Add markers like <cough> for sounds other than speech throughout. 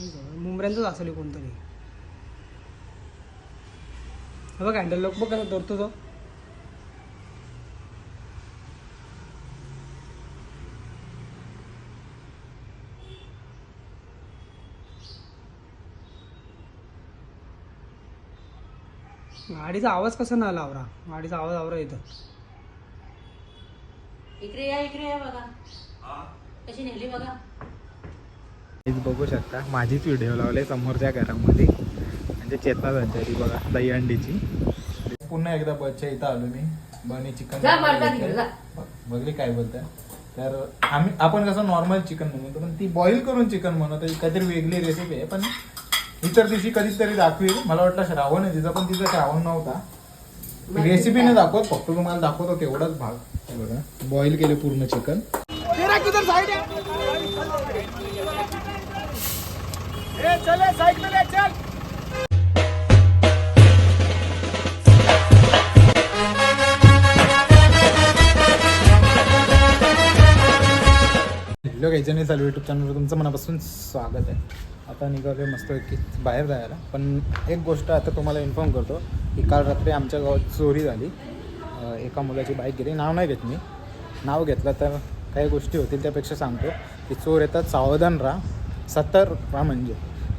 मुंबऱ्यांचंच असेल कोणतरी. हे बघ हँडल लोक बघ कसा धरतो तो. गाडीचा आवाज कसा ना आला आवरा. गाडीचा आवाज आवरा येतं इकडे या इकडे या बघा. कशी नेली बघा. बघू शकता. माझीच व्हिडिओ लावले समोरच्या घरामध्ये. म्हणजे चेतना संचारी बघा दहीहंडीची. पुन्हा एकदा बच्चा इथं आलो मी. बनी चिकन. बघली काय बोलताय तर आम्ही आपण कसं नॉर्मल चिकन बनवतो पण ती बॉईल करून चिकन बनवतो. ही काहीतरी वेगळी रेसिपी आहे पण इतर दिवशी कधीतरी दाखवी मला वाटलं श्रावण आहे तिचा पण तिचा श्रावण नव्हता. रेसिपी नाही. दाखवत फक्त तुम्हाला दाखवतो तेवढाच भाग. बघा बॉईल केले पूर्ण चिकन हॅलो काही नाही चालू. यूट्यूब चॅनलवर तुमचं मनापासून स्वागत आहे. आता निघालो मस्त की बाहेर जायला. पण एक गोष्ट आता तुम्हाला इन्फॉर्म करतो की काल रात्री आमच्या गावात चोरी झाली. एका मुलाची बाईक गेली. नाव नाही घेत मी. नाव घेतलं तर काही गोष्टी होतील त्यापेक्षा सांगतो की चोर येतात सावधान राहा. सत्तर रुपया म्हणजे.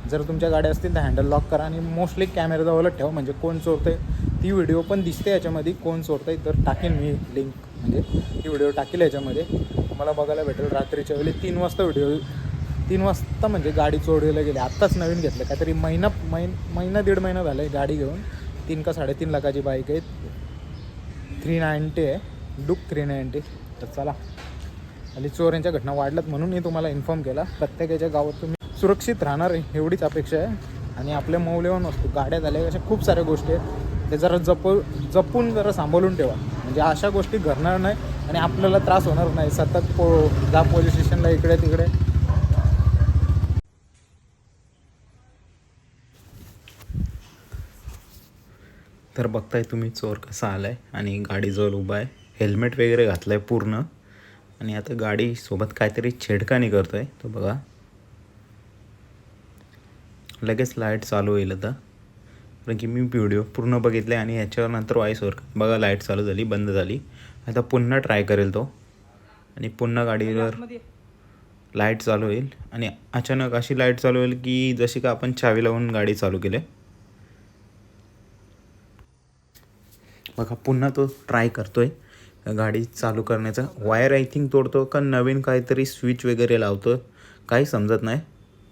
जर तुमच्या गाड्या असतील तर हँडल लॉक करा आणि मोस्टली कॅमेरा जवळच ठेवा. म्हणजे कोण चोरतंय ती व्हिडिओ पण दिसते याच्यामध्ये. कोण चोरतंय तर टाकेन मी लिंक म्हणजे ती व्हिडिओ टाकेल याच्यामध्ये. तुम्हाला बघायला भेटेल रात्रीच्या वेळी तीन वाजता व्हिडिओ तीन वाजता म्हणजे गाडी चोरीला गेली. आत्ताच नवीन घेतलं. काहीतरी महिना महिन महिना दीड महिना झाला आहे गाडी घेऊन. तीन का साडेतीन लाखाची बाईक आहे. थ्री नाईन्टी आहे. डुक थ्री नाईन्टी तर चला. आणि चोऱ्यांच्या घटना वाढल्यात म्हणून मी तुम्हाला इन्फॉर्म केला. प्रत्येकाच्या गावात तुम्ही सुरक्षित राहणार आहे एवढीच अपेक्षा आहे. आणि आपल्या मौल्यवान वस्तू गाड्या झाल्या अशा खूप साऱ्या गोष्टी आहेत. ते जरा जप जपून जरा सांभाळून ठेवा. म्हणजे अशा गोष्टी घडणार नाही आणि आपल्याला त्रास होणार नाही. सतत पो जा पोलीस स्टेशनला इकडे तिकडे. तर बघताय तुम्ही चोर कसा आलाय आणि गाडीजवळ उभा आहे. हेल्मेट वगैरे घातलं आहे पूर्ण. आणि आता गाडीसोबत काहीतरी छेडखानी करतो आहे तो बघा. लगेच लाइट चालू होईल आता. कारण की मी व्हिडिओ पूर्ण बघितले आणि ह्याच्यावर नंतर व्हॉईसवर बघा लाइट चालू झाली बंद झाली. आता पुन्हा ट्राय करेल तो. आणि पुन्हा गाडीवर लाइट चालू होईल. आणि अचानक अशी लाइट चालू होईल की जशी का आपण चावी लावून गाडी चालू केली. बघा पुन्हा तो ट्राय करतोय. गाडी चालू करण्याचा. वायर आय थिंक तोडतो का नवीन काहीतरी स्विच वगैरे लावतो काही समजत नाही.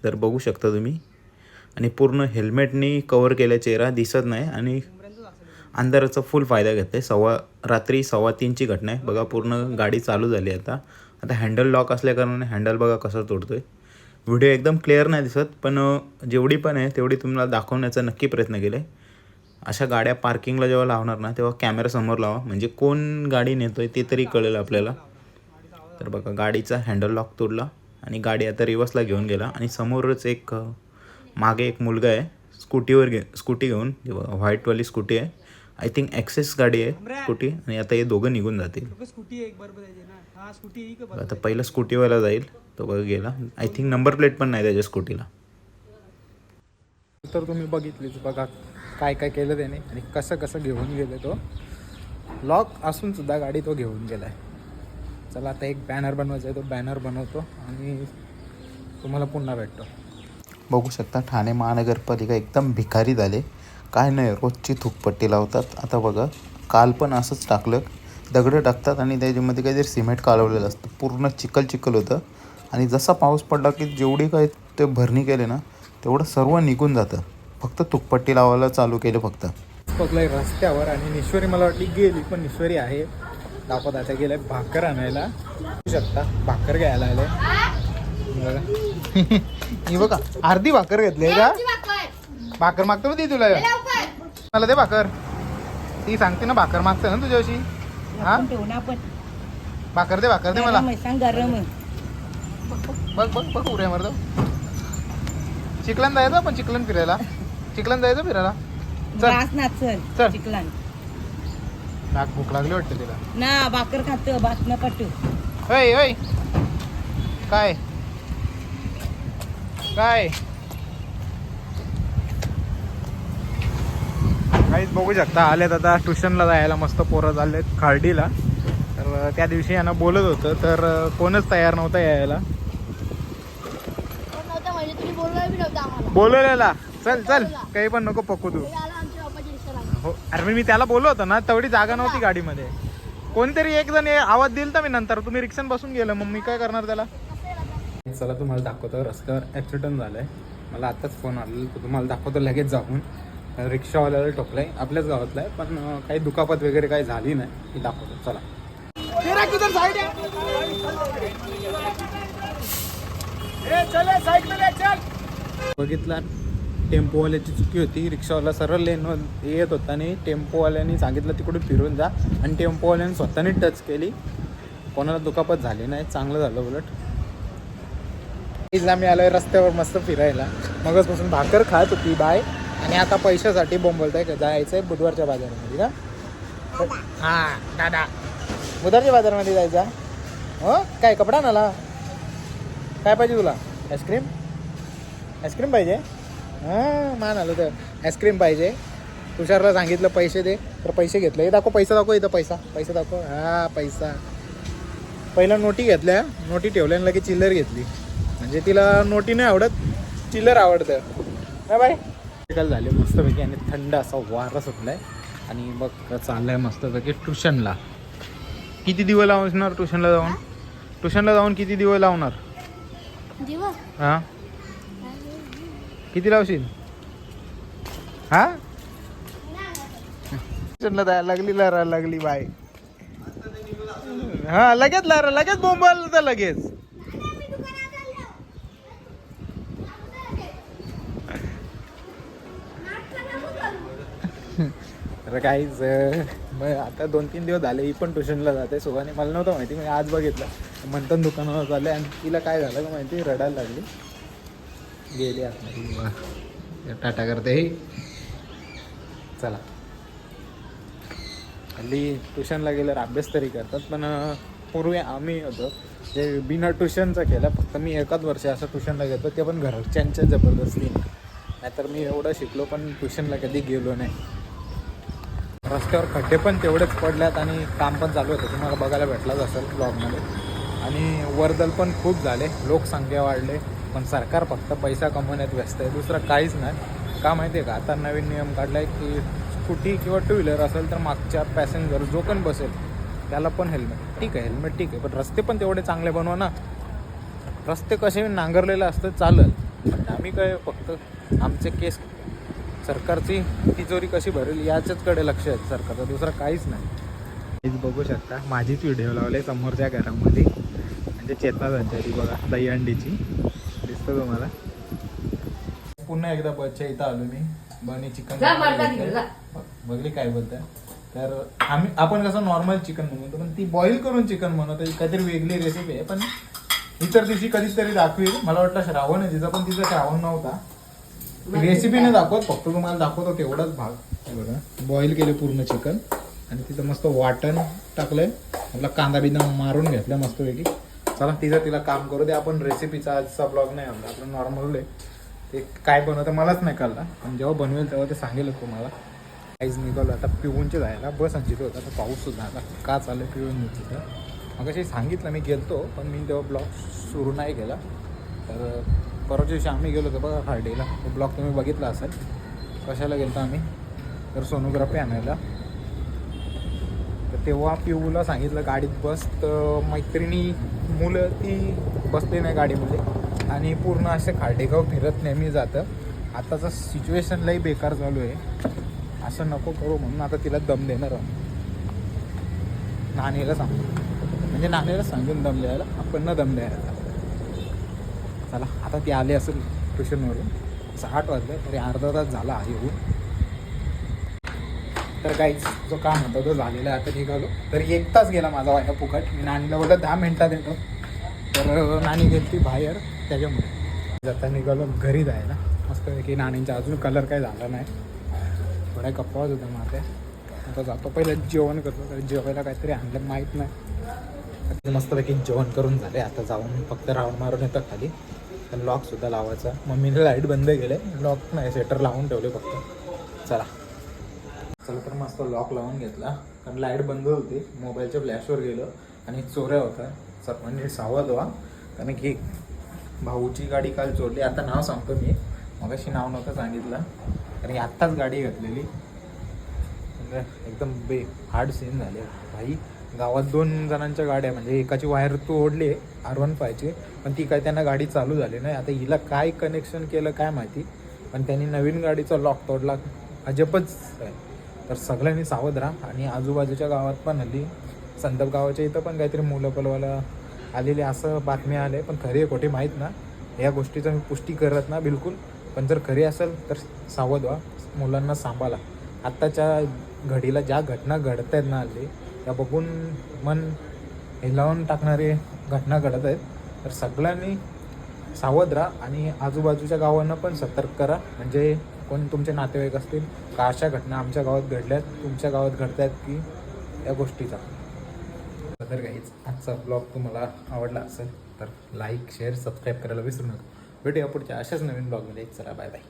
तर बघू शकता तुम्ही. आणि पूर्ण हेल्मेटनी कवर केल्या चेहरा दिसत नाही आणि अंधाराचा फुल फायदा घेत आहे सव्वा रात्री सव्वा तीनची घटना आहे. बघा पूर्ण गाडी चालू झाली आता. आता हँडल लॉक असल्याकारणाने हँडल बघा कसं तोडतो आहे व्हिडिओ एकदम क्लिअर नाही दिसत पण जेवढी पण आहे तेवढी तुम्हाला दाखवण्याचा नक्की प्रयत्न केला आहे अशा गाड्या पार्किंगला जेव्हा लावणार ना तेव्हा कॅमेरा समोर लावा. म्हणजे कोण गाडी नेतोय ते तरी कळेल आपल्याला. तर बघा गाडीचा हँडल लॉक तोडला आणि गाडी आता रिवर्सला घेऊन गेला. आणि समोरच एक मागे एक मुलगा आहे स्कूटीवर घे स्कूटी घेऊन. व्हाईटवाली स्कूटी आहे. आय थिंक ॲक्सेस गाडी आहे स्कूटी. आणि आता हे दोघं निघून जातील. लोकं स्कूटी एक बरोबर द्यायची ना? हा स्कूटी एक आता पहिला स्कूटीवाला जाईल तो बघा गेला. आय थिंक नंबर प्लेट पण नाही त्याच्या स्कूटीला. तर तुम्ही बघितलीच बघा. काय काय केलं त्याने आणि कसं कसं घेऊन गेलं तो. लॉक असून सुद्धा गाडी तो घेऊन गेलाय. चला आता एक बॅनर बनवायचा आहे तो बॅनर बनवतो आणि तुम्हाला पुन्हा भेटतो. बघू शकता ठाणे महानगरपालिका एकदम भिकारी झाले. काय नाही रोजची थुकपट्टी लावतात. आता बघा काल पण असंच टाकलं. दगडं टाकतात आणि त्याच्यामध्ये काहीतरी सिमेंट कालवलेलं असतं. पूर्ण चिखल चिखल होतं. आणि जसा पाऊस पडला की जेवढी काही ते भरणी केले ना तेवढं सर्व निघून जातं. फक्त तुकपट्टी लावायला चालू केलं फक्त. पोचलाय रस्त्यावर आणि निश्वरी मला वाटली गेली पण निश्वरी आहे. दाखवत आता गेलाय भाकर आणायला. शकता भाकर घ्यायला आले. बघा. <laughs> ही बघा अर्धी भाकर घेतली का? भाकर मागतो ना ती तुला? मला दे भाकर. ती सांगते ना भाकर मागते ना तुझ्याशी. हा? भाकर दे भाकर दे मला. बघ बघ बघ उऱ्या मरतो चिखलन जायचं आपण चिखलन फिरायला. चिखलान जायचं फिरायला? चल. नाक भूक लागली वाटते तिला. ना बाकर खात भात न होय होय. काय? काय? काहीच बघू शकता आलेत आता ट्युशनला जायला मस्त पोरं झालेत खार्डीला. तर त्या दिवशी यांना बोलत होतं तर कोणच तयार नव्हतं यायला. बोलवलेला. चल चल. काही पण नको पकू तू. हो अरे मी त्याला बोललो होतो ना तेवढी जागा नव्हती गाडीमध्ये. कोणतरी एक जण ये- आवाज दिल तर मी नंतर. तुम्ही रिक्षान बसून गेलं मग मी काय करणार त्याला? चला तुम्हाला दाखवतो. रस्त्यावर ॲक्सिडेंट झालाय. मला आताच फोन आलेला तर तुम्हाला दाखवतो लगेच जाऊन. रिक्षावाल्याला ठोकलाय आपल्याच गावातला आहे पण काही दुखापत वगैरे काही झाली नाही. ती दाखवतो. चला. बघितला. टेम्पोवाल्याची चुकी होती. रिक्षावाला सरळ लेन येत होता आणि टेम्पोवाल्याने सांगितलं तिकडून फिरून जा. आणि टेम्पोवाल्याने स्वतःने टच केली. कोणाला दुखापत झाली नाही. चांगलं झालं उलट. इथला मी आलोय रस्त्यावर मस्त फिरायला. मगच पासून भाकर खात होती बाय. आणि आता पैशासाठी बोंबलताय. का जायचंय बुधवारच्या बाजारामध्ये का? हा दादा. बुधवारच्या बाजारामध्ये जायचा? हो? काय कपडा नाला काय पाहिजे तुला? आईस्क्रीम आईस्क्रीम पाहिजे? हां मान आलं तर. आईस्क्रीम पाहिजे. तुषारला सांगितलं पैसे दे. तर पैसे घेतले. हे दाखव पैसा दाखव इथं पैसा. पैसा दाखव. हा पैसा. पहिला नोटी घेतल्या. नोटी ठेवल्या आणि लगेच चिल्लर घेतली. म्हणजे तिला नोटी नाही आवडत चिल्लर आवडतं. हा बाय. काल झाले मस्तपैकी आणि थंड असा वारा सुटलाय. आणि मग चाललाय मस्तपैकी ट्युशनला. किती दिवस लावणार ट्युशनला जाऊन? ट्युशनला जाऊन किती दिवस लावणार? हा? किती लावशील? हा? ट्युशनला जायला लागली लहरा लागली बाय हा लगेच लहरा लगेच बोंबाल तर लगेच. तर काहीच मग आता दोन तीन दिवस झाले ही पण ट्युशनला जाते. सोबाने मला नव्हतं माहिती मी आज बघितलं. मंथन दुकानावर झालं आणि तिला काय झालं का माहिती? रडायला लागली. गेली वा. टाटा करते ही. चला. हल्ली ट्युशनला गेल्यावर अभ्यास तरी करतात पण पूर्वी आम्ही होतो ते बिना ट्युशनचं केलं फक्त मी एकाच वर्ष असं ट्युशनला घेतो ते पण घरच्यांच्या जबरदस्तीने नाहीतर मी एवढं शिकलो पण ट्युशनला कधी गेलो नाही. रस्त्यावर खड्डे पण तेवढेच पडल्यात आणि काम पण चालू होतं. तुम्हाला बघायला भेटलाच असेल ब्लॉगमध्ये आणि वर्दल पण खूप झाले लोकसंख्या वाढले. पण सरकार फक्त पैसा कमवण्यात व्यस्त आहे. दुसरं काहीच नाही. का माहिती आहे का? आता नवीन नियम काढला आहे की स्कूटी किंवा टू व्हीलर असेल तर मागच्या पॅसेंजर जो पण बसेल त्याला पण हेल्मेट ठीक आहे हेल्मेट ठीक आहे. पण रस्ते पण तेवढे चांगले बनवा ना. रस्ते कसे नांगरलेले असतं चालेल. पण आम्ही काय फक्त आमचे केस सरकारची तिजोरी कशी भरेल याच्याचकडे लक्ष आहे सरकारचं. दुसरं काहीच नाही. हेच बघू शकता. माझीच व्हिडिओ लावले समोरच्या घरामध्ये. म्हणजे चेतना संचारी बघा दहीहंडीची. दिसतं तुम्हाला? पुन्हा एकदा बच्चा इथं आलो मी. बनी चिकन जा मरता तिकडे, जा. बघली काय बोलताय तर आम्ही आपण कसं नॉर्मल चिकन म्हणतो पण ती बॉईल करून चिकन बनवतो. ही काहीतरी वेगळी रेसिपी आहे पण इतर दिवशी कधीतरी दाखवेल. मला वाटतं श्रावण आहे तिचा पण तिचा श्रावण नव्हता. रेसिपी नाही दाखवत फक्त तुम्हाला दाखवतो तेवढाच भाग. बघा. बॉईल केले पूर्ण चिकन आणि तिथं मस्त वाटण टाकलंय. आपला कांदा बिंदा मारून घेतला मस्तपैकी. चला तिचं तिला काम करू दे आपण रेसिपीचा आजचा ब्लॉग नाही आणला. आपण नॉर्मल आहे. ते काय बनवतं मलाच नाही कळला. पण जेव्हा बनवेल तेव्हा ते सांगेल तुम्हाला. काहीच निघालो आता पिऊनचे जायला. बस अंजित होता तर पाऊस सुद्धा आता का चाललं पिऊन तिथं? मग अशी सांगितलं मी गेलतो पण मी तेव्हा ब्लॉग सुरू नाही केला. तर परवाच्या दिवशी आम्ही गेलो होतो बघा हार्डेला तो ब्लॉग तुम्ही बघितला असेल. कशाला गेलो आम्ही? तर सोनोग्राफी आणायला. तर तेव्हा पिऊला सांगितलं गाडीत बस. तर मैत्रिणी मुलं ती बसली नाही गाडीमध्ये आणि पूर्ण असे खाडेगाव फिरत नेहमी जातं. आताचं सिच्युएशन लई बेकार चालू आहे. असं नको करू म्हणून आता तिला दम देणार आहोत. सांगू. म्हणजे नाणीला सांगून दम द्यायला. आपण न दम द्यायला. चला आता ती आली असेल ट्युशनवरून सहा आठ वाजले तरी अर्धा तास झाला येऊन तर काहीच जो काम होता तो झालेला आहे आता निघालो. तर एक तास गेला माझा वाया फुकट. मी नानीला बोलत दहा मिनटात येतो. तर नाणी गेली बाहेर त्याच्यामुळे. जाता निघालो घरी जायला. मस्त की नाणींचा अजून कलर काही झाला नाही. थोड्या गप्पा होत होत्या माझ्या आता जातो. पहिलं जेवण करतो तर जेवायला काहीतरी आणलं माहीत नाही. मस्तपैकी जेवण करून झाले. आता जाऊन फक्त राऊंड मारून येतं खाली. तर लॉकसुद्धा लावायचा. मम्मीने लाइट बंद केले. लॉक नाही सेटर लावून ठेवले फक्त. चला. चला तर मस्त लॉक लावून घेतला. कारण लाइट बंद होती. मोबाईलच्या फ्लॅशवर गेलं. आणि चोऱ्या होता. म्हणजे सावध व्हा कारण की भाऊची गाडी काल चोरली. आता नाव सांगतो मी. मगाशी नाव नव्हतं सांगितलं. कारण की आत्ताच गाडी घातलेली. म्हणजे एकदम बे हार्ड सीन झाले. भाई गावात दोन जणांच्या गाड्या. म्हणजे एकाची वायर तू ओढली आर वन फायची पण ती काय त्यांना गाडी चालू झाली नाही. आता हिला काय कनेक्शन केलं काय माहिती. पण त्यांनी नवीन गाडीचा लॉक तोडला. अजबच आहे. तर सगळ्यांनी सावध राहा. आणि आजूबाजूच्या गावात पण हल्ली संदप गावाच्या इथं पण काहीतरी मुलं पलवाला आलेले असं बातम्या आले पण खरी कोठे खोटी माहीत ना. या गोष्टीचं मी पुष्टी करत ना बिलकुल. पण जर खरी असेल तर सावध व्हा. मुलांना सांभाळा. आत्ताच्या घडीला ज्या घटना घडत आहेत ना हल्ली त्या बघून मन हिलावून टाकणारे घटना घडत आहेत. तर सगळ्यांनी सावध राहा आणि आजूबाजूच्या गावांना पण सतर्क करा. म्हणजे कोण तुमचे नातेवाईक असतील का अशा घटना आमच्या गावात घडल्यात तुमच्या गावात घडत आहेत की या गोष्टीचा? तर काहीच आजचा ब्लॉग तुम्हाला आवडला असेल तर लाईक शेअर सबस्क्राईब करायला विसरू नका. भेटूया पुढच्या अशाच नवीन ब्लॉगमध्ये चला बाय बाय